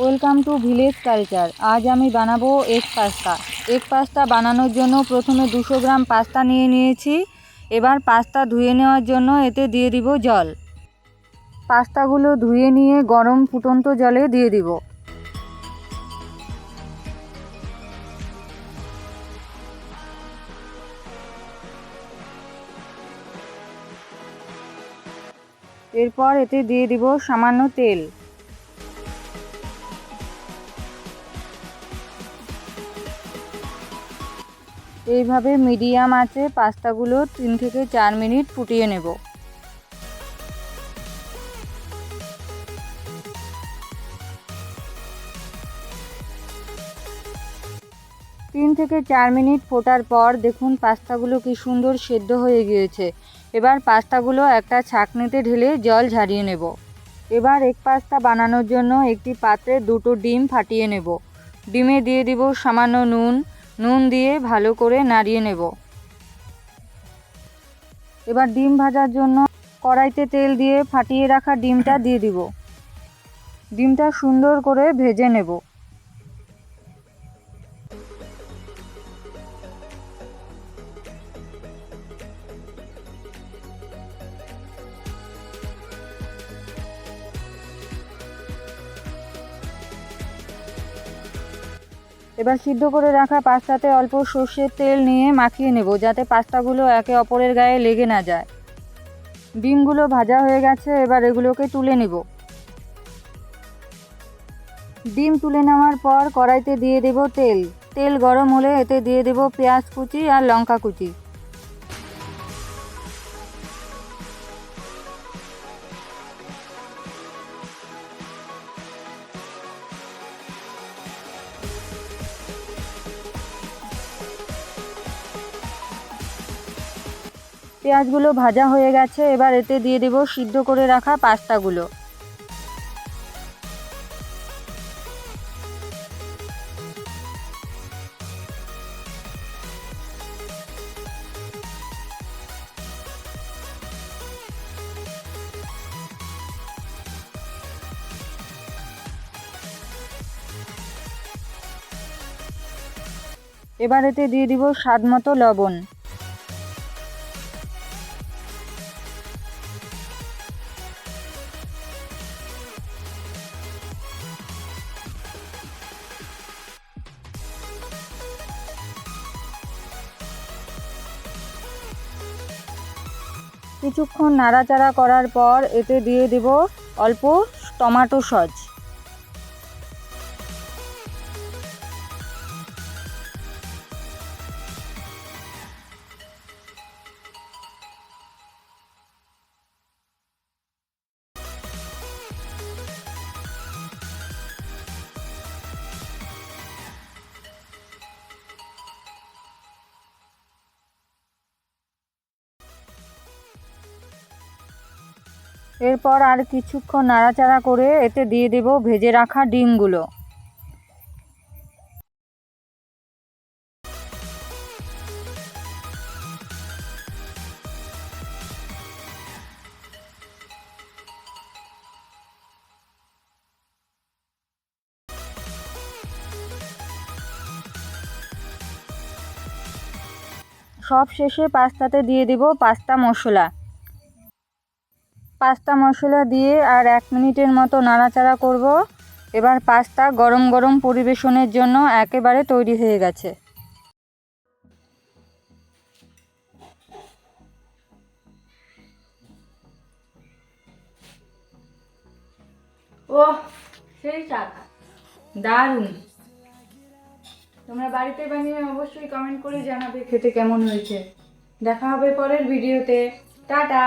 Welcome to village culture আজ আমি বানাবো এগ পাস্তা এগ পাস্তা বানানোর জন্য প্রথমে দুশো গ্রাম পাস্তা নিয়ে নিয়েছি। এবার পাস্তা ধুয়ে নেওয়ার জন্য এতে দিয়ে দিব জল। পাস্তাগুলো ধুয়ে নিয়ে গরম ফুটন্ত জলে দিয়ে দিব। এরপর এতে দিয়ে দিব সামান্য তেল। এইভাবে মিডিয়াম আছে, পাস্তাগুলো তিন থেকে চার মিনিট ফুটিয়ে নেব। তিন থেকে চার মিনিট ফোটার পর দেখুন পাস্তাগুলো কি সুন্দর সেদ্ধ হয়ে গিয়েছে। এবার পাস্তাগুলো একটা ছাঁকনিতে ঢেলে জল ঝারিয়ে নেব। এবার এক পাস্তা বানানোর জন্য একটি পাত্রে দুটো ডিম ফাটিয়ে নেব। ডিমে দিয়ে দিব সামান্য নুন নুন দিয়ে ভালো করে নাড়িয়ে নেব। এবার ডিম ভাজার জন্য কড়াইতে তেল দিয়ে ফাটিয়ে রাখা ডিমটা দিয়ে দিব। ডিমটা সুন্দর করে ভেজে নেব। এবার সিদ্ধ করে রাখা পাস্তাতে অল্প সর্ষের তেল নিয়ে মাখিয়ে নেব যাতে পাস্তাগুলো একে অপরের গায়ে লেগে না যায়। ডিমগুলো ভাজা হয়ে গেছে, এবার এগুলোকে তুলে নেব। ডিম তুলে নেওয়ার পর কড়াইতে দিয়ে দেব তেল। তেল গরম হলে এতে দিয়ে দেব পেঁয়াজ কুচি আর লঙ্কা কুচি। পেঁয়াজগুলো ভাজা হয়ে গেছে, এবার এতে দিয়ে দেব সিদ্ধ করে রাখা পাস্তাগুলো। এবার এতে দিয়ে দিব স্বাদ মতো লবণ। কিছুক্ষণ নাড়াচাড়া করার পর এতে দিয়ে দেব অল্প টমাটো সস এরপর আর কিছুক্ষণ নাড়াচাড়া করে এতে দিয়ে দেব ভেজে রাখা ডিমগুলো। সব শেষে পাস্তাতে দিয়ে দেব পাস্তা মশলা। পাস্তা মশলা দিয়ে আর এক মিনিটের মতো নাড়াচাড়া করব। এবার পাস্তা গরম গরম পরিবেশনের জন্য একেবারে তৈরি হয়ে গেছে। ও সেই চাক দারুণ। তোমরা বাড়িতে বানিয়ে অবশ্যই কমেন্ট করে জানাবে খেতে কেমন হয়েছে। দেখা হবে পরের ভিডিওতে টাটা।